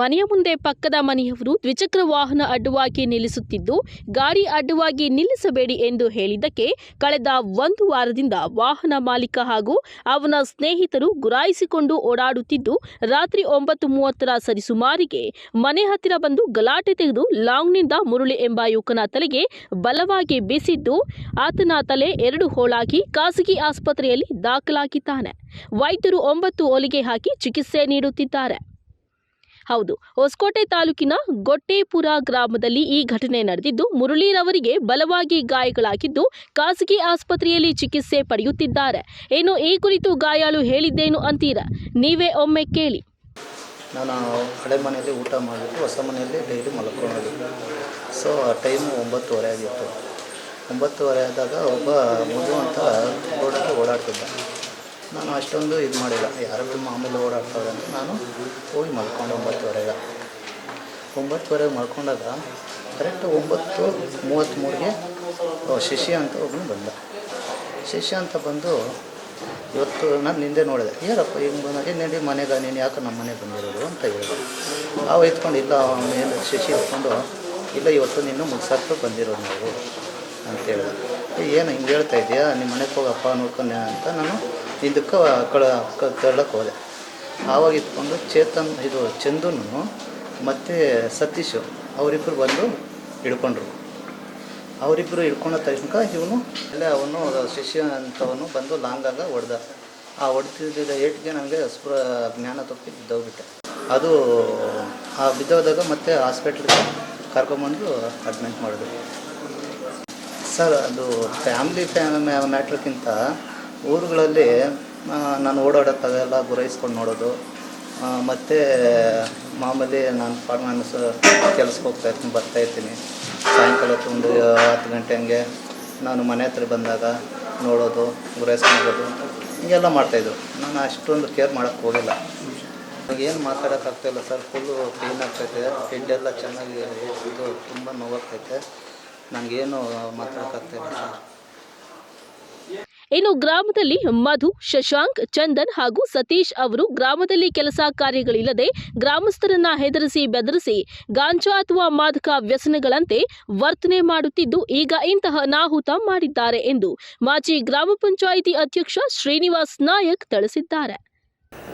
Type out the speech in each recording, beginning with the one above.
ಮನೆಯ ಮುಂದೆ ಪಕ್ಕದ ಮನೆಯವರು ದ್ವಿಚಕ್ರ ವಾಹನ ಅಡ್ಡವಾಗಿ ನಿಲ್ಲಿಸುತ್ತಿದ್ದು, ಗಾಡಿ ಅಡ್ಡವಾಗಿ ನಿಲ್ಲಿಸಬೇಡಿ ಎಂದು ಹೇಳಿದ್ದಕ್ಕೆ ಕಳೆದ ಒಂದು ವಾರದಿಂದ ವಾಹನ ಮಾಲೀಕ ಹಾಗೂ ಅವನ ಸ್ನೇಹಿತರು ಗುರಾಯಿಸಿಕೊಂಡು ಓಡಾಡುತ್ತಿದ್ದು, ರಾತ್ರಿ ಒಂಬತ್ತು ಮೂವತ್ತರ ಸರಿಸುಮಾರಿಗೆ ಮನೆ ಹತ್ತಿರ ಬಂದು ಗಲಾಟೆ ತೆಗೆದು ಲಾಂಗ್ನಿಂದ ಮುರುಳಿ ಎಂಬ ಯುವಕನ ತಲೆಗೆ ಬಲವಾಗಿ ಬೀಸಿದ್ದು, ಆತನ ತಲೆ ಎರಡು ಹೋಳಾಗಿ ಖಾಸಗಿ ಆಸ್ಪತ್ರೆಯಲ್ಲಿ ದಾಖಲಾಗಿದ್ದಾನೆ. ವೈದ್ಯರು ಒಂಬತ್ತು ಒಲಿಗೆ ಹಾಕಿ ಚಿಕಿತ್ಸೆ ನೀಡುತ್ತಿದ್ದಾರೆ. ಹೌದು. ಹೊಸಕೋಟೆ ತಾಲೂಕಿನ ಗೊಟ್ಟೇಪುರ ಗ್ರಾಮದಲ್ಲಿ ಈ ಘಟನೆ ನಡೆದಿದ್ದು, ಮುರಳೀರವರಿಗೆ ಬಲವಾಗಿ ಗಾಯಗಳಾಗಿದ್ದು, ಖಾಸಗಿ ಆಸ್ಪತ್ರೆಯಲ್ಲಿ ಚಿಕಿತ್ಸೆ ಪಡೆಯುತ್ತಿದ್ದಾರೆ. ಏನು ಈ ಕುರಿತು ಗಾಯಾಳು ಹೇಳಿದ್ದೇನು ಅಂತೀರಾ? ನೀವೇ ಒಮ್ಮೆ ಕೇಳಿ. ನಾನು ಹಳೆ ಮನೆಯಲ್ಲಿ ಊಟ ಮಾಡಿಬಿಟ್ಟು ಹೊಸ ಮನೆಯಲ್ಲಿ ಡೈಲಿ ಮಲ್ಕೊಳ್ಳೋದು ಸೊ, ಆ ಟೈಮು ಒಂಬತ್ತುವರೆ ಆಗಿತ್ತು. ಒಂಬತ್ತುವರೆ ಆದಾಗ ಒಬ್ಬ ಮಗು ಅಂತ ಅಷ್ಟೊಂದು ಇದು ಮಾಡಿಲ್ಲ. ಯಾರಾದರೂ ಮಾಮೂಲಿ ಓಡಾಡ್ತಾರೆ ಅಂತ ನಾನು ಹೋಗಿ ಮಲ್ಕೊಂಡು ಒಂಬತ್ತುವರೆಗೆ. ಒಂಬತ್ತುವರೆಗೆ ಮಲ್ಕೊಂಡಾಗ ಕರೆಕ್ಟ್ ಒಂಬತ್ತು ಮೂವತ್ತ್ಮೂರಿಗೆ ಶಶಿ ಅಂತ ಒಬ್ಬನು ಬಂದ. ಶಶಿ ಅಂತ ಬಂದು ಇವತ್ತು ನಾನು ನಿಂದೆ ನೋಡಿದೆ. ಏನಪ್ಪ ಹಿಂಗೆ ಬಂದ ಏನು ಮನೆಗೆ ನೀನು ಯಾಕೆ ನಮ್ಮ ಮನೆಗೆ ಬಂದಿರೋದು ಅಂತ ಹೇಳಿದೆ ನಾವು ಎತ್ಕೊಂಡು ಇಲ್ಲ ಮೇಲೆ ಶಶಿ ಎತ್ಕೊಂಡು ಇಲ್ಲ, ಇವತ್ತು ನೀನು ಮುಗ್ಸಕ್ಕೆ ಬಂದಿರೋದು ನಾವು ಅಂತ ಹೇಳಿದೆ ಏನು ಹಿಂಗೆ ಹೇಳ್ತಾ ಇದೆಯಾ? ನಿಮ್ಮ ಮನೆಗೆ ಹೋಗಪ್ಪ ನೋಡ್ಕೊಂಡೆ ಅಂತ ನಾನು ಇದಕ್ಕೆ ಕಳ ತಳ್ಳಕ್ಕೆ ಹೋದೆ. ಆವಾಗ ಇದ್ಕೊಂಡು ಚೇತನ್, ಇದು ಚಂದುನು ಮತ್ತು ಸತೀಶು ಅವರಿಬ್ಬರು ಬಂದು ಹಿಡ್ಕೊಂಡ್ರು. ಅವರಿಬ್ಬರು ಹಿಡ್ಕೊಂಡ ತಕ್ಷಣ ಇವನು ಎಲ್ಲ ಅವನು ಶಿಷ್ಯ ಅಂತವನು ಬಂದು ಲಾಂಗಾಗ ಹೊಡೆದ. ಆ ಹೊಡೆದಿದ್ದ ಏಟಿಗೆ ನನಗೆ ಸ್ಪೃ ಜ್ಞಾನ ತಪ್ಪಿ ಬಿದ್ದೋಗ್ಬಿಟ್ಟೆ. ಅದು, ಆ ಬಿದ್ದೋದಾಗ ಮತ್ತೆ ಹಾಸ್ಪಿಟ್ಲಿಗೆ ಕರ್ಕೊಂಬಂದು ಅಡ್ಮಿಟ್ ಮಾಡಿದ್ರು. ಸರ್, ಅದು ಫ್ಯಾಮ್ಲಿ ಫ್ಯಾಮ್ ಮ್ಯಾಟ್ರ್ಕ್ಕಿಂತ ಊರುಗಳಲ್ಲಿ ನಾನು ಓಡಾಡೋಕ್ಕಾಗಲ್ಲ ಗುರೈಸ್ಕೊಂಡು ನೋಡೋದು. ಮತ್ತು ಮಾಮೂಲಿ ನಾನು ಫಾರ್ಮನ್ಸ್ ಕೆಲ್ಸಕ್ಕೆ ಹೋಗ್ತಾ ಇರ್ತೀನಿ, ಬರ್ತಾ ಇರ್ತೀನಿ. ಸಾಯಂಕಾಲ ತುಂಬ ಹತ್ತು ಗಂಟೆ ಹಂಗೆ ನಾನು ಮನೆ ಹತ್ರ ಬಂದಾಗ ನೋಡೋದು ಗುರಾಯಿಸ್ಕೊಂಡು ಹೀಗೆಲ್ಲ ಮಾಡ್ತಾಯಿದ್ರು ನಾನು ಅಷ್ಟೊಂದು ಕೇರ್ ಮಾಡೋಕ್ಕೆ ಹೋಗಿಲ್ಲ. ಏನು ಮಾತಾಡೋಕ್ಕಾಗ್ತಾಯಿಲ್ಲ ಸರ್ ಫುಲ್ಲು ಕ್ಲೀನ್ ಆಗ್ತೈತೆ ಹೆಡ್ಡೆಲ್ಲ ಚೆನ್ನಾಗಿ ಇದು ತುಂಬ ನೋವಾಗ್ತೈತೆ ನನಗೇನು ಮಾತಾಡೋಕ್ಕಾಗ್ತಾಯಿಲ್ಲ ಸರ್. ಇನ್ನು ಗ್ರಾಮದಲ್ಲಿ ಮಧು, ಶಶಾಂಕ್, ಚಂದನ್ ಹಾಗೂ ಸತೀಶ್ ಅವರು ಗ್ರಾಮದಲ್ಲಿ ಕೆಲಸ ಕಾರ್ಯಗಳಿಲ್ಲದೆ ಗ್ರಾಮಸ್ಥರನ್ನ ಹೆದರಿಸಿ ಬೆದರಿಸಿ ಗಾಂಜಾ ಅಥವಾ ಮಾದಕ ವ್ಯಸನಗಳಂತೆ ವರ್ತನೆ ಮಾಡುತ್ತಿದ್ದು, ಈಗ ಇಂತಹ ಅನಾಹುತ ಮಾಡಿದ್ದಾರೆ ಎಂದು ಮಾಜಿ ಗ್ರಾಮ ಪಂಚಾಯಿತಿ ಅಧ್ಯಕ್ಷ ಶ್ರೀನಿವಾಸ್ ನಾಯಕ್ ತಿಳಿಸಿದ್ದಾರೆ.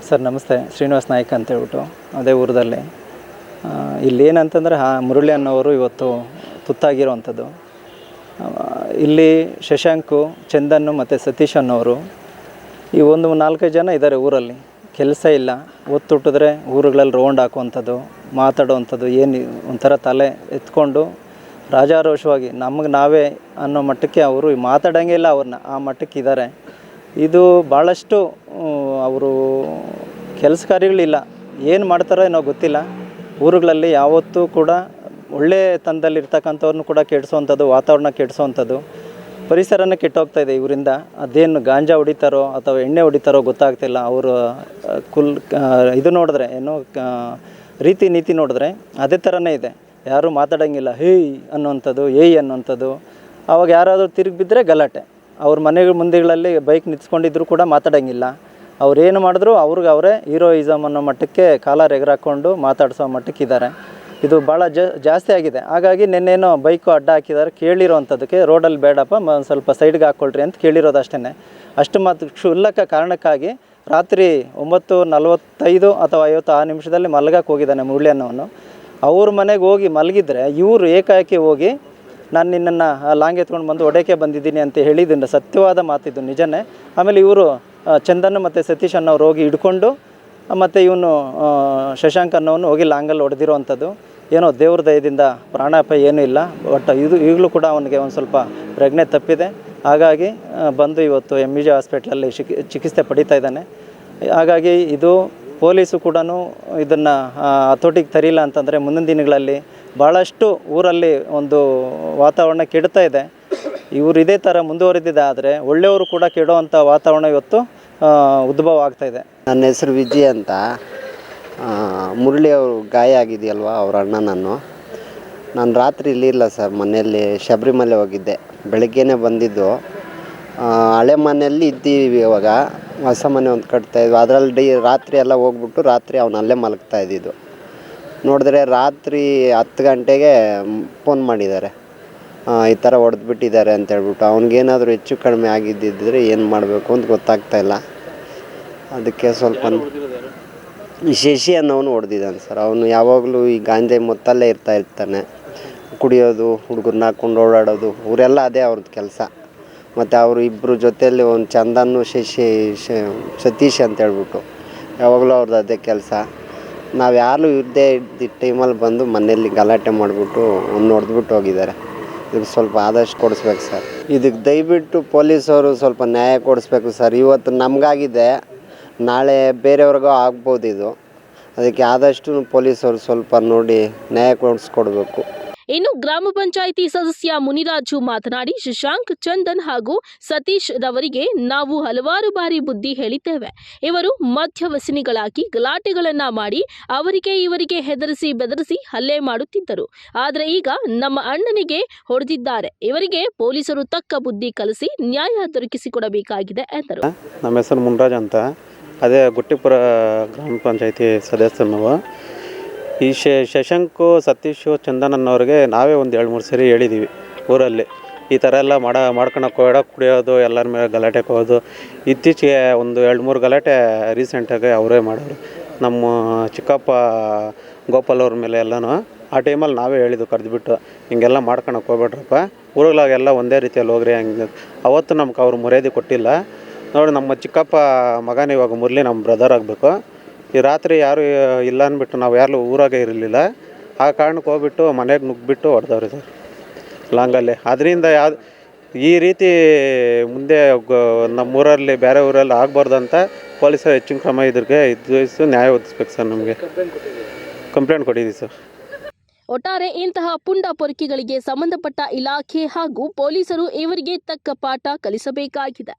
ಸರ್, ನಮಸ್ತೆ. ಶ್ರೀನಿವಾಸ್ ನಾಯಕ್ ಅಂತ ಹೇಳ್ಬಿಟ್ಟು ಅದೇ ಊರದಲ್ಲಿ. ಇಲ್ಲಿ ಏನಂತಂದರೆ ಮುರಳಿ ಅನ್ನೋರು ಇವತ್ತು ತುತ್ತಾಗಿರೋವಂಥದ್ದು ಇಲ್ಲಿ ಶಶಾಂಕು, ಚಂದನ್ನು ಮತ್ತು ಸತೀಶ್ ಅನ್ನೋರು ಈ ಒಂದು ನಾಲ್ಕೈದು ಜನ ಇದ್ದಾರೆ ಊರಲ್ಲಿ. ಕೆಲಸ ಇಲ್ಲ. ಒತ್ತುಟ್ಟಿದ್ರೆ ಊರುಗಳಲ್ಲಿ ರೌಂಡ್ ಹಾಕುವಂಥದ್ದು, ಮಾತಾಡುವಂಥದ್ದು, ಏನು ಒಂಥರ ತಲೆ ಎತ್ಕೊಂಡು ರಾಜಾರೋಷವಾಗಿ ನಮಗೆ ನಾವೇ ಅನ್ನೋ ಮಟ್ಟಕ್ಕೆ ಅವರು ಮಾತಾಡೋಂಗೆ ಇಲ್ಲ ಅವ್ರನ್ನ ಆ ಮಟ್ಟಕ್ಕೆ ಇದ್ದಾರೆ. ಇದು ಭಾಳಷ್ಟು ಅವರು ಕೆಲಸ ಕಾರ್ಯಗಳಿಲ್ಲ. ಏನು ಮಾಡ್ತಾರೋ ಏನೋ ಗೊತ್ತಿಲ್ಲ. ಊರುಗಳಲ್ಲಿ ಯಾವತ್ತೂ ಕೂಡ ಒಳ್ಳೆ ತಂದಲ್ಲಿ ಇರ್ತಕ್ಕಂಥವ್ರನ್ನ ಕೂಡ ಕೆಡಿಸೋವಂಥದ್ದು ವಾತಾವರಣ ಕೆಡಿಸೋವಂಥದ್ದು, ಪರಿಸರನೇ ಕೆಟ್ಟೋಗ್ತಾ ಇದೆ ಇವರಿಂದ. ಅದೇನು ಗಾಂಜಾ ಹೊಡಿತಾರೋ ಅಥವಾ ಎಣ್ಣೆ ಹೊಡಿತಾರೋ ಗೊತ್ತಾಗ್ತಿಲ್ಲ. ಅವರು ಕುಲ್ ಇದು ನೋಡಿದ್ರೆ, ಏನು ರೀತಿ ನೀತಿ ನೋಡಿದ್ರೆ ಅದೇ ಥರನೇ ಇದೆ. ಯಾರೂ ಮಾತಾಡೋಂಗಿಲ್ಲ ಹೇಯ್ ಅನ್ನುವಂಥದ್ದು ಏಯ್ ಅನ್ನೋವಂಥದ್ದು. ಅವಾಗ ಯಾರಾದರೂ ತಿರುಗಿ ಬಿದ್ದರೆ ಗಲಾಟೆ. ಅವ್ರ ಮನೆಗಳ ಮುಂದೆಗಳಲ್ಲಿ ಬೈಕ್ ನಿಂತ್ಕೊಂಡಿದ್ರು ಕೂಡ ಮಾತಾಡೋಂಗಿಲ್ಲ. ಏನು ಮಾಡಿದ್ರು, ಅವ್ರಿಗೆ ಅವರೇ ಹೀರೋಯಿಸಮ್ ಅನ್ನೋ ಮಟ್ಟಕ್ಕೆ ಕಾಲರ್ ಎಗರಾಕೊಂಡು ಮಾತಾಡಿಸೋ ಮಟ್ಟಕ್ಕೆ ಇದ್ದಾರೆ. ಇದು ಭಾಳ ಜಾಸ್ತಿ ಆಗಿದೆ. ಹಾಗಾಗಿ ನಿನ್ನೇನೋ ಬೈಕು ಅಡ್ಡ ಹಾಕಿದ್ದಾರೆ ಕೇಳಿರೋವಂಥದ್ದಕ್ಕೆ ರೋಡಲ್ಲಿ ಬೇಡಪ್ಪ ಒಂದು ಸ್ವಲ್ಪ ಸೈಡ್ಗೆ ಹಾಕ್ಕೊಳ್ರಿ ಅಂತ ಕೇಳಿರೋದು ಅಷ್ಟೇ ಅಷ್ಟು ಮಾತು ಕ್ಷುಲ್ಲಕ ಕಾರಣಕ್ಕಾಗಿ ರಾತ್ರಿ ಒಂಬತ್ತು ನಲವತ್ತೈದು ಅಥವಾ ಐವತ್ತು ಆ ನಿಮಿಷದಲ್ಲಿ ಮಲಗಕ್ಕೆ ಹೋಗಿದ್ದಾನೆ ಮುರಳಿ ಅನ್ನೋನು ಅವ್ರ ಮನೆಗೆ ಹೋಗಿ ಮಲಗಿದ್ರೆ ಇವರು ಏಕಾಏಕಿ ಹೋಗಿ, ನಾನು ನಿನ್ನನ್ನು ಲಾಂಗ್ ಎತ್ಕೊಂಡು ಬಂದು ಒಡೆಕೆ ಬಂದಿದ್ದೀನಿ ಅಂತ ಹೇಳಿದ್ದೀನಿ ಸತ್ಯವಾದ ಮಾತಿದ್ದು, ನಿಜನೇ. ಆಮೇಲೆ ಇವರು ಚಂದನ್ ಮತ್ತು ಸತೀಶ್ ಅನ್ನೋರು ಹೋಗಿ ಹಿಡ್ಕೊಂಡು, ಮತ್ತು ಇವನು ಶಶಾಂಕ್ ಅನ್ನೋನು ಹೋಗಿ ಲಾಂಗಲ್ಲಿ ಹೊಡೆದಿರೋವಂಥದ್ದು ಏನೋ ದೇವ್ರ ದಯದಿಂದ ಪ್ರಾಣಾಪಾಯ ಏನೂ ಇಲ್ಲ ಬಟ್ ಇದು ಈಗಲೂ ಕೂಡ ಅವನಿಗೆ ಒಂದು ಸ್ವಲ್ಪ ಪ್ರಜ್ಞೆ ತಪ್ಪಿದೆ. ಹಾಗಾಗಿ ಬಂದು ಇವತ್ತು ಎಂ ಇ ಜಿ ಹಾಸ್ಪಿಟ್ಲಲ್ಲಿ ಚಿಕಿ ಚಿಕಿತ್ಸೆ ಪಡಿತಾ ಇದ್ದಾನೆ. ಹಾಗಾಗಿ ಇದು ಪೊಲೀಸು ಕೂಡ ಇದನ್ನು ಹತೋಟಿಗೆ ತರಿಲ್ಲ ಅಂತಂದರೆ ಮುಂದಿನ ದಿನಗಳಲ್ಲಿ ಭಾಳಷ್ಟು ಊರಲ್ಲಿ ಒಂದು ವಾತಾವರಣ ಕೆಡ್ತಾ ಇದೆ. ಇವರು ಇದೇ ಥರ ಮುಂದುವರೆದಿದೆ ಆದರೆ ಒಳ್ಳೆಯವರು ಕೂಡ ಕೆಡುವಂಥ ವಾತಾವರಣ ಇವತ್ತು ಉದ್ಭವ ಆಗ್ತಾಯಿದೆ ನನ್ನ ಹೆಸರು ವಿಜಯ್ ಅಂತ. ಮುರಳಿ ಅವರು ಗಾಯ ಆಗಿದೆಯಲ್ವಾ ಅವ್ರ ಅಣ್ಣ ನಾನು ರಾತ್ರಿ ಇಲ್ಲಿಲ್ಲ ಸರ್, ಮನೆಯಲ್ಲಿ ಶಬರಿಮಲೆ ಹೋಗಿದ್ದೆ. ಬೆಳಗ್ಗೆನೇ ಬಂದಿದ್ದು. ಹಳೆ ಮನೆಯಲ್ಲಿ ಇದ್ದೀವಿ ಇವಾಗ. ಹೊಸ ಮನೆ ಒಂದು ಕಟ್ತಾ ಇದ್ವಿ. ಅದರಲ್ಲಿ ಡೈ, ರಾತ್ರಿ ಎಲ್ಲ ಹೋಗ್ಬಿಟ್ಟು ರಾತ್ರಿ ಅವನು ಅಲ್ಲೇ ಮಲಗ್ತಾ ಇದ್ದಿದ್ದು. ನೋಡಿದ್ರೆ ರಾತ್ರಿ ಹತ್ತು ಗಂಟೆಗೆ ಫೋನ್ ಮಾಡಿದ್ದಾರೆ. ಈ ಥರ ಹೊಡೆದ್ಬಿಟ್ಟಿದ್ದಾರೆ ಅಂತ ಹೇಳ್ಬಿಟ್ಟು. ಅವ್ನಿಗೇನಾದರೂ ಹೆಚ್ಚು ಕಡಿಮೆ ಆಗಿದ್ದಿದ್ದರೆ ಏನು ಮಾಡಬೇಕು ಅಂತ ಗೊತ್ತಾಗ್ತಾ ಇಲ್ಲ. ಅದಕ್ಕೆ ಸ್ವಲ್ಪ ಶಶಿ ಅನ್ನೋನು ಹೊಡೆದಿದ್ದಾನೆ ಸರ್. ಅವನು ಯಾವಾಗಲೂ ಈ ಗಾಂಜೆ ಮೊತ್ತಲ್ಲೇ ಇರ್ತಾ ಇರ್ತಾನೆ. ಕುಡಿಯೋದು, ಹುಡುಗರನ್ನ ಹಾಕ್ಕೊಂಡು ಓಡಾಡೋದು, ಅವರೆಲ್ಲ ಅದೇ ಅವ್ರದ್ದು ಕೆಲಸ. ಮತ್ತು ಅವರು ಇಬ್ಬರು ಜೊತೆಯಲ್ಲಿ ಒಂದು ಚಂದನ್ನು ಶಶಿ, ಶ- ಸತೀಶ್ ಅಂತ ಹೇಳ್ಬಿಟ್ಟು ಯಾವಾಗಲೂ ಅವ್ರದ್ದು ಅದೇ ಕೆಲಸ. ನಾವು ಯಾರು ಇದ್ದೇ ಇದ್ದ ಟೈಮಲ್ಲಿ ಬಂದು ಮನೆಯಲ್ಲಿ ಗಲಾಟೆ ಮಾಡಿಬಿಟ್ಟು ಅವ್ನು ಹೊಡೆದ್ಬಿಟ್ಟು ಹೋಗಿದ್ದಾರೆ. ಇದಕ್ಕೆ ಸ್ವಲ್ಪ ಆದಷ್ಟು ಕೊಡಿಸ್ಬೇಕು ಸರ್. ಇದಕ್ಕೆ ದಯವಿಟ್ಟು ಪೊಲೀಸವರು ಸ್ವಲ್ಪ ನ್ಯಾಯ ಕೊಡಿಸ್ಬೇಕು ಸರ್. ಇವತ್ತು ನಮಗಾಗಿದೆ. ನಾಳೆ ಬೇರೆಯವ್ರಿಗೂ ಆಗ್ಬೋದು ಇದು. ಅದಕ್ಕೆ ಆದಷ್ಟು ಪೊಲೀಸರು ಸ್ವಲ್ಪ ನೋಡಿ ನ್ಯಾಯ ಕೊಡಿಸ್ಕೊಡ್ಬೇಕು. ಇನ್ನು ಗ್ರಾಮ ಪಂಚಾಯಿತಿ ಸದಸ್ಯ ಮುನಿರಾಜು ಮಾತನಾಡಿ ಶಶಾಂಕ್ ಚಂದನ್ ಹಾಗೂ ಸತೀಶ್ ರವರಿಗೆ ನಾವು ಹಲವಾರು ಬಾರಿ ಬುದ್ಧಿ ಹೇಳಿದ್ದೇವೆ. ಇವರು ಮಧ್ಯವಸನಿಗಳಾಗಿ ಗಲಾಟೆಗಳನ್ನ ಮಾಡಿ ಅವರಿಗೆ ಇವರಿಗೆ ಹೆದರಿಸಿ ಬೆದರಿಸಿ ಹಲ್ಲೆ ಮಾಡುತ್ತಿದ್ದರು. ಆದರೆ ಈಗ ನಮ್ಮ ಅಣ್ಣನಿಗೆ ಹೊಡೆದಿದ್ದಾರೆ. ಇವರಿಗೆ ಪೊಲೀಸರು ತಕ್ಕ ಬುದ್ಧಿ ಕಲಿಸಿ ನ್ಯಾಯ ದೊರಕಿಸಿಕೊಡಬೇಕಾಗಿದೆ ಎಂದರು. ನಮ್ಮ ಹೆಸರು ಮುನಿರಾಜ್ ಅಂತ. ಅದೇ ಗುಟ್ಟಿಪುರ ಗ್ರಾಮ ಪಂಚಾಯತಿ ಸದಸ್ಯರು ನಾವು ಈ ಶಶಾಂಕು, ಸತೀಶು ಚಂದನ್ ನಾವೇ ಒಂದು ಎರಡು ಮೂರು ಸರಿ ಹೇಳಿದ್ದೀವಿ ಊರಲ್ಲಿ. ಈ ಥರ ಎಲ್ಲ ಮಾಡ ಮಾಡ್ಕೊಳಕ್ಕೆ ಹೋಗೋಡ ಕುಡಿಯೋದು, ಎಲ್ಲರ ಮೇಲೆ ಗಲಾಟೆ ಹೋಗೋದು ಇತ್ತೀಚೆಗೆ ಒಂದು ಎರಡು ಮೂರು ಗಲಾಟೆ ರೀಸೆಂಟಾಗಿ ಅವರೇ ಮಾಡೋರು. ನಮ್ಮ ಚಿಕ್ಕಪ್ಪ ಗೋಪಾಲ್ ಅವ್ರ ಮೇಲೆ ಎಲ್ಲನೂ ಆ ಟೈಮಲ್ಲಿ ನಾವೇ ಹೇಳಿದ್ದು ಕರೆದುಬಿಟ್ಟು, ಹಿಂಗೆಲ್ಲ ಮಾಡ್ಕೊಳಕ್ಕೆ ಹೋಗ್ಬೇಡ್ರಪ್ಪ. ಊರುಗಳಾಗೆಲ್ಲ ಒಂದೇ ರೀತಿಯಲ್ಲಿ ಹೋಗ್ರಿ ಹಂಗೆ. ಅವತ್ತು ನಮ್ಗೆ ಅವ್ರು ಮರ್ಯಾದೆ ಕೊಟ್ಟಿಲ್ಲ. ನೋಡಿ, ನಮ್ಮ ಚಿಕ್ಕಪ್ಪ ಮಗನ ಇವಾಗ ಮುರಳಿ ನಮ್ಮ ಬ್ರದರ್ ಆಗಬೇಕು. ಈ ರಾತ್ರಿ ಯಾರು ಇಲ್ಲ ಅಂದ್ಬಿಟ್ಟು ನಾವು ಯಾರು ಊರಾಗೆ ಇರಲಿಲ್ಲ. ಆ ಕಾರಣಕ್ಕೆ ಹೋಗ್ಬಿಟ್ಟು ಮನೆಗೆ ನುಗ್ಗಿಬಿಟ್ಟು ಹೊಡೆದವ್ರಿ ಸರ್ ಲಾಂಗಲ್ಲಿ ಅದರಿಂದ ಯಾವ ಈ ರೀತಿ ಮುಂದೆ ನಮ್ಮ ನಮ್ಮೂರಲ್ಲಿ, ಬೇರೆ ಊರಲ್ಲಿ ಆಗಬಾರ್ದು ಅಂತ ಪೊಲೀಸರು ಹೆಚ್ಚಿನ ಕ್ರಮ ಇದ್ರಿಗೆ, ಇದು ನ್ಯಾಯ ಒದಗಿಸ್ಬೇಕು ಸರ್ ನಮಗೆ. ಕಂಪ್ಲೇಂಟ್ ಕೊಟ್ಟಿದ್ದೀವಿ ಸರ್. ಒಟ್ಟಾರೆ ಇಂತಹ ಪುಂಡ ಪೊರಕೆಗಳಿಗೆ ಸಂಬಂಧಪಟ್ಟ ಇಲಾಖೆ ಹಾಗೂ ಪೊಲೀಸರು ಇವರಿಗೆ ತಕ್ಕ ಪಾಠ ಕಲಿಸಬೇಕಾಗಿದೆ.